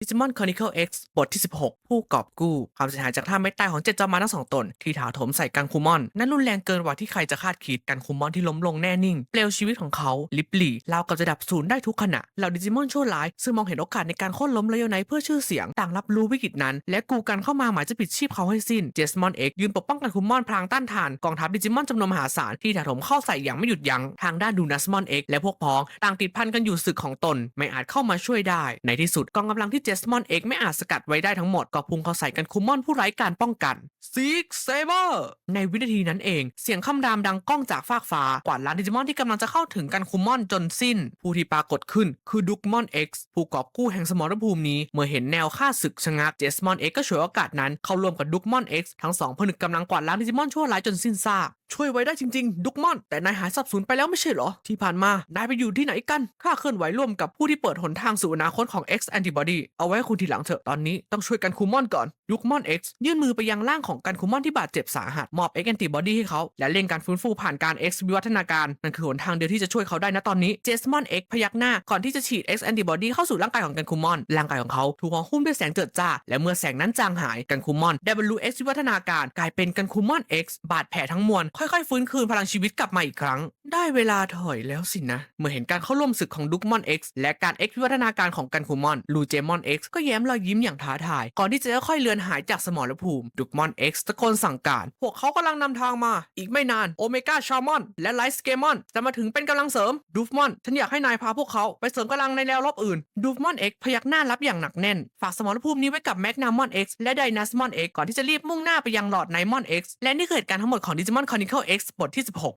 Digimon Chronicle X บทที่ 16 ผู้กอบกู้ ความเสียหายจากท่าเม็ดตายของเจ็ดจอมมาทั้งสองตน ที่ถาโถมใส่กันคูมอน นั้นรุนแรงเกินกว่าที่ใครจะคาดคิด กันคูมอนที่ล้มลงแน่นิ่ง เปลวชีวิตของเขา ลิบลี่ราวกับจะดับสูญได้ทุกขณะ เหล่าดิจิมอนชั่วร้าย ซึ่งมองเห็นโอกาสในการโค่นล้มเลวไนเพื่อชื่อเสียง ต่างรับรู้วิกฤตนั้น และกูกันเข้ามาหมายจะปิดชีพเขาให้สิ้นเจสมอนเอ็กยืนปกป้องกันคูมอนพลางต้านทานกองทัพดิจิมอนจำนวนมหาศาลที่ถาโถมเข้าใส่อย่างไม่หยุดยั้งทางด้านดูนัสมอนเอ็กและพวกพ้องต่างติดพันกันอยู่ศึกของตน ไม่อาจเข้ามาช่วยได้ในที่สุดกองกำลังที่เจสมอนเอ็กไม่อาจสกัดไว้ได้ทั้งหมดก็พุ่งเข้าใส่กันคูมมอนผู้ไร้การป้องกันซิกเซเบอร์ในวินาทีนั้นเอง เสียงคำรามดังก้องจากฟากฟ้ากวาดล้านดิจิมอนที่กำลังจะเข้าถึงกันคูมมอนจนสิ้น ผู้ที่ปรากฏขึ้นคือดุกมอนเอ็กซ์ผู้กอบกู้แห่งสมรภูมินี้ เมื่อเห็นแนวฆ่าศึกชะงักเจสมอนเอ็กก็ฉวยโอกาสนั้นเข้าร่วมกับดุกมอนเอ็กซ์ทั้งสองผนึกกำลังกวาดล้างดิจิมอนชั่วร้ายจนสิ้นซากช่วยไว้ได้จริง ๆ ดุกมอน แต่นายหายสับสูญไปแล้วไม่ใช่เหรอ ที่ผ่านมา นายไปอยู่ที่ไหนกัน ข้าเคลื่อนไหวร่วมกับผู้ที่เปิดหนทางสู่อนาคตของ X Antibody เอาไว้คุณทีหลังเถอะ ตอนนี้ต้องช่วยกันคูมอนก่อนดุกมอน X ยื่นมือไปยังร่างของกันคูมอนที่บาดเจ็บสาหัส มอบ X Antibody ให้เขา และเร่งการฟื้นฟูผ่านการ X วิวัฒนาการ นั่นคือหนทางเดียวที่จะช่วยเขาได้นะตอนนี้ เจสมอน X พยักหน้า ก่อนที่จะฉีด X Antibody เข้าสู่ร่างกายของกันคูมอน ร่างกายของเขาถูกห่อหุ้มด้วยแสงเจิดจ้า และเมื่อแสงนั้นจางหาย กันคูมอน ได้บรรลุ X วิวัฒนาการ กลายเป็นกันคูมอน X บาดแผลทั้งมวล ค่อยๆ ฟื้นคืนพลังชีวิตกลับมาอีกครั้ง ได้เวลาถอยแล้วสินะ เมื่อเห็นการเข้าร่วมศึกของดุกมอน X และการ X วิวัฒนาการของกันคูมอนลูเจมอน X ก็แย้มรอยยิ้มอย่างท้าทาย ก่อนที่จะค่อยเลือนหายจากสมรภูมิดุกมอน X ตะโกนสั่งการ พวกเขากำลังนำทางมา อีกไม่นานโอเมก้าชามอนและไลท์สเกมอนจะมาถึงเป็นกำลังเสริมดูฟมอนฉันอยากให้นายพาพวกเขาไปเสริมกำลังในแนวรบอื่นดูฟมอน X พยักหน้ารับอย่างหนักแน่น ฝากสมรภูมินี้ไว้กับแมกนามอน X และไดนัสมอน X ก่อนที่จะรีบมุ่งหน้าไปยังหลอดไนมอน X และนี่คือเหตุการณ์ทั้งหมดของ Digimon Chronicle X บทที่ 16